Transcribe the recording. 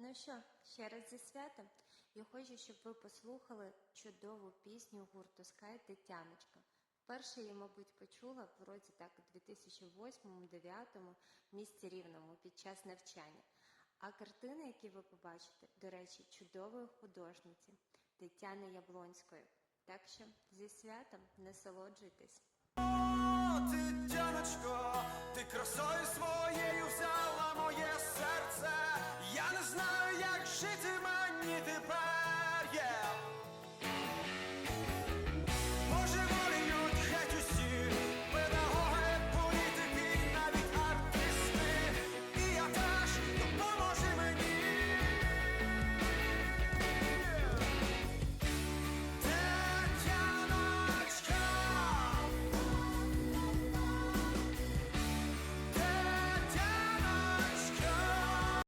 Ну що, ще раз зі святом. Я хочу, щоб ви послухали чудову пісню гурту Скай Тетяночка. Вперше її, мабуть, почула в році так 2008-2009 в місті Рівному під час навчання. А картини, які ви побачите, до речі, чудової художниці Тетяни Яблонської. Так що зі святом насолоджуйтесь. Тетяночко,